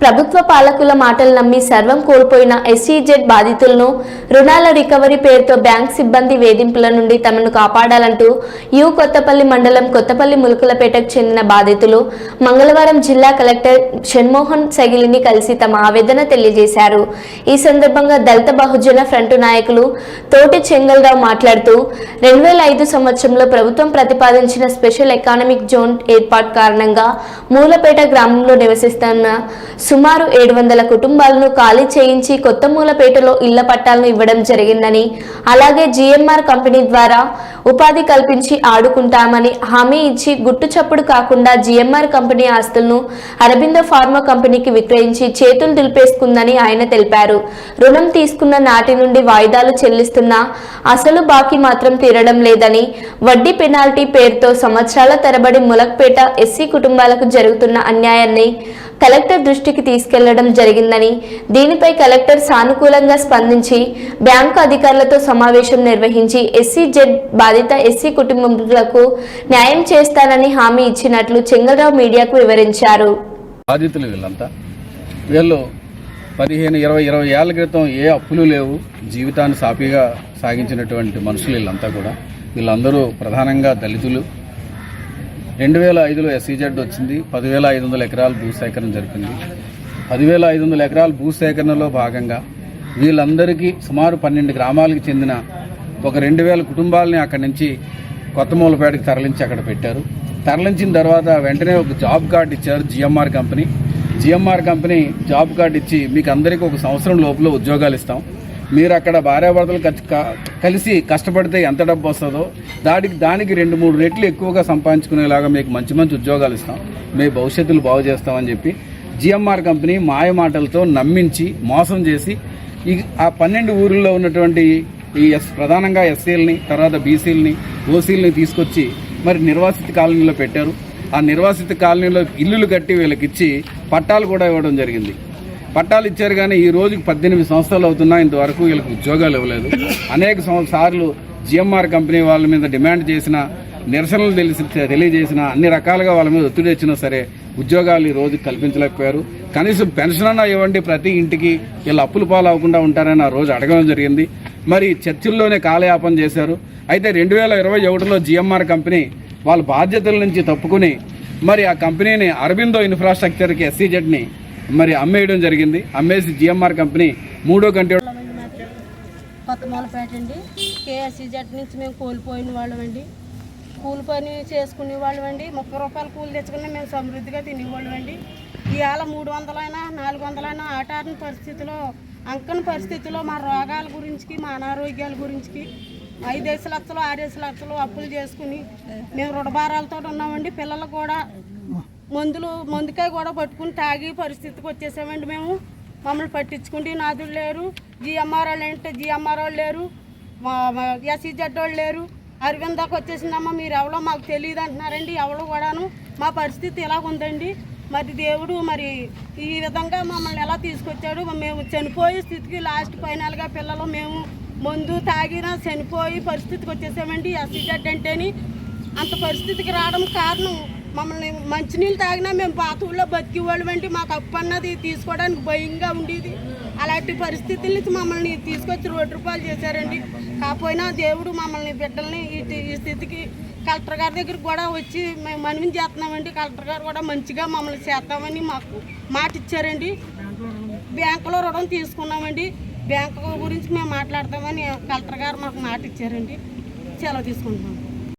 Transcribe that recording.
ప్రభుత్వ పాలకుల మాటలు నమ్మి సర్వం కోల్పోయిన ఎస్సీజెడ్ బాధితులను రుణాల రికవరీ పేరుతో బ్యాంక్ సిబ్బంది వేధింపుల నుండి తమను కాపాడాలంటూ యు కొత్తపల్లి మండలం కొత్తపల్లి ములుకులపేటకు చెందిన బాధితులు మంగళవారం జిల్లా కలెక్టర్ షణ్మోహన్ సగిలిని కలిసి తమ ఆవేదన తెలియజేశారు. ఈ సందర్భంగా దళిత బహుజన ఫ్రంట్ నాయకులు తోటి చెంగల్రావు మాట్లాడుతూ రెండు వేల ఐదు సంవత్సరంలో ప్రభుత్వం ప్రతిపాదించిన స్పెషల్ ఎకానమిక్ జోన్ ఏర్పాటు కారణంగా మూలపేట గ్రామంలో నివసిస్తున్న సుమారు ఏడు వందల కుటుంబాలను ఖాళీ చేయించి కొత్త మూలపేటలో ఇళ్ళ పట్టాలను ఇవ్వడం జరిగిందని అలాగే జీఎంఆర్ కంపెనీ ద్వారా ఉపాధి కల్పించి ఆడుకుంటామని హామీ ఇచ్చి గుట్టు చప్పుడు కాకుండా జీఎంఆర్ కంపెనీ ఆస్తులను అరబిందో ఫార్మా కంపెనీకి విక్రయించి చేతులు దులిపేసుకుందని ఆయన తెలిపారు. రుణం తీసుకున్న నాటి నుండి వాయిదాలు చెల్లిస్తున్నా అసలు బాకీ మాత్రం తీరడం లేదని వడ్డీ పెనాల్టీ పేరుతో సంవత్సరాల తరబడి ములక్పేట ఎస్సీ కుటుంబాలకు జరుగుతున్న అన్యాయాన్ని కలెక్టర్ దృష్టికి తీసుకెళ్ళడం జరిగిందని దీనిపై కలెక్టర్ సానుకూలంగా స్పందించి బ్యాంకు అధికారులతో సమావేశం నిర్వహించి ఎస్సీ జెడ్ బాధిత ఎస్సీ కుటుంబాలకు న్యాయం చేస్తానని హామీ ఇచ్చినట్లు చెంగల్రావు మీడియాకు వివరించారు. బాధితులు వీళ్ళంతా. వీళ్ళు పదిహేను ఇరవై ఇరవై ఏళ్ళ క్రితం ఏ అప్పులు లేవు. జీవితాన్ని సాఫీగా సాగించినటువంటి మనుషులు వీళ్ళంతా కూడా. వీళ్ళందరూ ప్రధానంగా దళితులు. రెండు వేల ఐదులో ఎస్సీజెడ్ వచ్చింది. పదివేల ఐదు వందల ఎకరాలు భూసేకరణ జరిపింది. పదివేల ఐదు వందల ఎకరాల భూసేకరణలో భాగంగా వీళ్ళందరికీ సుమారు పన్నెండు గ్రామాలకు చెందిన ఒక రెండు వేల కుటుంబాలని అక్కడి నుంచి కొత్త మూలపేటకి తరలించి అక్కడ పెట్టారు. తరలించిన తర్వాత వెంటనే ఒక జాబ్ కార్డు ఇచ్చారు GMR company. GMR company job card ఇచ్చి మీకు అందరికీ ఒక సంవత్సరం లోపల ఉద్యోగాలు ఇస్తాం. మీరు అక్కడ భార్యాభర్తలు క- కలిసి కష్టపడితే ఎంత డబ్బు వస్తుందో దానికి దానికి రెండు మూడు రెట్లు ఎక్కువగా సంపాదించుకునేలాగా మీకు మంచి మంచి ఉద్యోగాలు ఇస్తాం. మీ భవిష్యత్తులు బాగు చేస్తామని చెప్పి జిఎంఆర్ కంపెనీ మాయమాటలతో నమ్మించి మోసం చేసి ఈ ఆ పన్నెండు ఊర్లలో ఉన్నటువంటి ఈ ఎస్ ప్రధానంగా ఎస్సీలని తర్వాత బీసీలని ఓసీలని తీసుకొచ్చి మరి నిర్వాసిత కాలనీలో పెట్టారు. ఆ నిర్వాసిత కాలనీలో ఇల్లులు కట్టి వీళ్ళకి ఇచ్చి పట్టాలు కూడా ఇవ్వడం జరిగింది. పట్టాలు ఇచ్చారు కానీ ఈ రోజుకి పద్దెనిమిది సంవత్సరాలు అవుతున్నా ఇంతవరకు వీళ్ళకి ఉద్యోగాలు ఇవ్వలేదు. అనేక సార్లు జిఎంఆర్ కంపెనీ వాళ్ళ మీద డిమాండ్ చేసిన నిరసనలు తెలిసి తెలియజేసిన అన్ని రకాలుగా వాళ్ళ మీద ఒత్తిడి వచ్చినా సరే ఉద్యోగాలు ఈ రోజు కల్పించలేకపోయారు. కనీసం పెన్షన్ అన్నా ఇవ్వండి ప్రతి ఇంటికి వీళ్ళు అప్పులు పాలు అవ్వకుండా ఉంటారని ఆ రోజు అడగడం జరిగింది. మరి చర్చిల్లోనే కాలయాపన చేశారు. అయితే రెండు వేల ఇరవై ఒకటిలో జిఎంఆర్ కంపెనీ వాళ్ళ బాధ్యతల నుంచి తప్పుకుని మరి ఆ కంపెనీని అరబిందో ఇన్ఫ్రాస్ట్రక్చర్కి ఎస్సీజెడ్ని మరి అమ్మేయడం జరిగింది. అమ్మేసి జిఎంఆర్ కంపెనీ మూడో కంటే కొత్త మూలపేట అండి కేఎస్సీజెడ్ నుంచి మేము కోల్పోయిన వాళ్ళమండి. కూలి పని చేసుకునే వాళ్ళమండి ముప్పై రూపాయలు కూలి తెచ్చుకుని మేము సమృద్ధిగా తినేవాళ్ళమండి ఇవాళ మూడు వందలైనా నాలుగు వందలైనా ఆటారిన పరిస్థితిలో అంకని పరిస్థితిలో మా రోగాల గురించి మా అనారోగ్యాల గురించి ఐదేసి లక్షలు ఆరేసి లక్షలు అప్పులు చేసుకుని మేము రుణభారాలతో ఉన్నామండి. పిల్లలు కూడా మందులు మందుకాయ కూడా పట్టుకుని తాగి పరిస్థితికి వచ్చేసామండి మేము. మమ్మల్ని పట్టించుకుంటే నాదులు లేరు. జిఎంఆర్ వాళ్ళు అంటే జిఎంఆర్ వాళ్ళు లేరు ఎస్ఈజెడ్ వాళ్ళు లేరు. అరవింద్ దాకా వచ్చేసిందమ్మా మీరు ఎవరో మాకు తెలియదు అంటున్నారండి ఎవరో కూడాను. మా పరిస్థితి ఎలా ఉందండి? మరి దేవుడు మరి ఈ విధంగా మమ్మల్ని ఎలా తీసుకొచ్చాడు? మేము చనిపోయే స్థితికి లాస్ట్ ఫైనల్గా పిల్లలు మేము మందు తాగినా చనిపోయి పరిస్థితికి వచ్చేసామండి ఎస్సీజెడ్ అంటేని. అంత పరిస్థితికి రావడం కారణం మమ్మల్ని మంచినీళ్ళు తాగినా మేము బాతుల్లో బతికేవాళ్ళమంటే మాకు అప్పు అన్నది తీసుకోవడానికి భయంగా ఉండేది. అలాంటి పరిస్థితుల నుంచి మమ్మల్ని తీసుకొచ్చి రోడ్డు రూపాయలు చేశారండి. కాకపోయినా దేవుడు మమ్మల్ని బిడ్డల్ని ఈ స్థితికి కలెక్టర్ గారి దగ్గరికి కూడా వచ్చి మేము మనవి చేస్తున్నామండి. కలెక్టర్ గారు కూడా మంచిగా మమ్మల్ని చేస్తామని మాకు మాట ఇచ్చారండి. బ్యాంకులో రుణం తీసుకున్నామండి. బ్యాంకు గురించి మేము మాట్లాడతామని కలెక్టర్ గారు మాకు మాట ఇచ్చారండి. సెలవు తీసుకుంటున్నాం.